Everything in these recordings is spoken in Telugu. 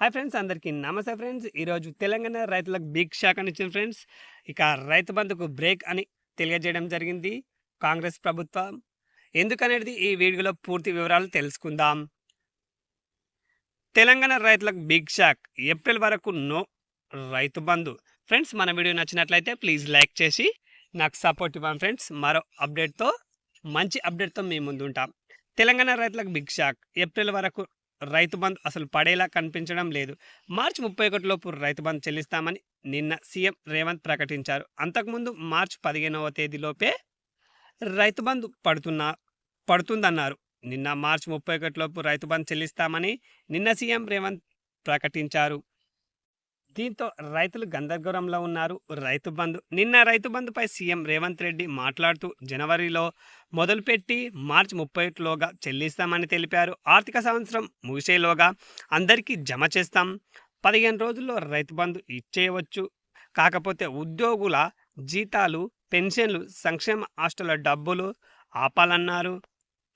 హాయ్ ఫ్రెండ్స్ అందరికీ నమస్తే ఫ్రెండ్స్. ఈరోజు తెలంగాణ రైతులకు బిగ్ షాక్ అని ఇచ్చింది ఫ్రెండ్స్. ఇక రైతు బంధుకు బ్రేక్ అని తెలియజేయడం జరిగింది కాంగ్రెస్ ప్రభుత్వం. ఎందుకనేది ఈ వీడియోలో పూర్తి వివరాలు తెలుసుకుందాం. తెలంగాణ రైతులకు బిగ్ షాక్ ఏప్రిల్ వరకు నో రైతు బంధు. ఫ్రెండ్స్ మన వీడియో నచ్చినట్లయితే ప్లీజ్ లైక్ చేసి నాకు సపోర్ట్ ఇవ్వండి ఫ్రెండ్స్. మరో అప్డేట్తో మంచి అప్డేట్తో మీ ముందు ఉంటాం తెలంగాణ రైతులకు బిగ్ షాక్ ఏప్రిల్ వరకు రైతు బంద్ అసలు పడేలా కనిపించడం లేదు. మార్చి ముప్పై ఒకటిలోపు రైతు బంద్ చెల్లిస్తామని నిన్న సీఎం రేవంత్ ప్రకటించారు. అంతకుముందు మార్చి పదిహేనవ తేదీలోపే రైతు బంధు పడుతున్నా పడుతుందన్నారు. నిన్న మార్చి ముప్పై ఒకటిలోపు రైతు బంద్ చెల్లిస్తామని నిన్న సీఎం రేవంత్ ప్రకటించారు. దీంతో రైతులు గందరగోళంలో ఉన్నారు. రైతు బంధు నిన్న రైతు బంధుపై సీఎం రేవంత్ రెడ్డి మాట్లాడుతూ జనవరిలో మొదలుపెట్టి మార్చి ముప్పై ఒకటిలోగా చెల్లిస్తామని తెలిపారు. ఆర్థిక సంవత్సరం ముగిసేలోగా అందరికీ జమ చేస్తాం. పదిహేను రోజుల్లో రైతు బంధు ఇచ్చేయవచ్చు. కాకపోతే ఉద్యోగుల జీతాలు పెన్షన్లు సంక్షేమ హాస్టల్ డబ్బులు ఆపాలన్నారు.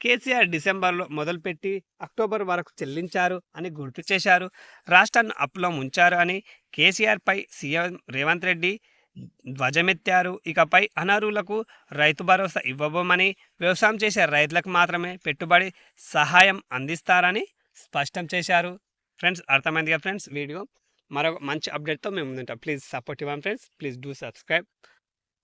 కేసీఆర్ డిసెంబర్లో మొదలుపెట్టి అక్టోబర్ వరకు చెల్లించారు అని గుర్తు చేశారు. రాష్ట్రాన్ని అప్పులో ముంచారు అని కేసీఆర్పై సీఎం రేవంత్ రెడ్డి ధ్వజమెత్తారు. ఇకపై అనర్హులకు రైతు భరోసా ఇవ్వబోమని వ్యవసాయం చేసే రైతులకు మాత్రమే పెట్టుబడి సహాయం అందిస్తారని స్పష్టం చేశారు. ఫ్రెండ్స్ అర్థమైందిగా ఫ్రెండ్స్? వీడియో మరొక మంచి అప్డేట్తో మేము ముందుంటాం. ప్లీజ్ సపోర్ట్ ఇవ్వండి ఫ్రెండ్స్ ప్లీజ్ డూ సబ్స్క్రైబ్.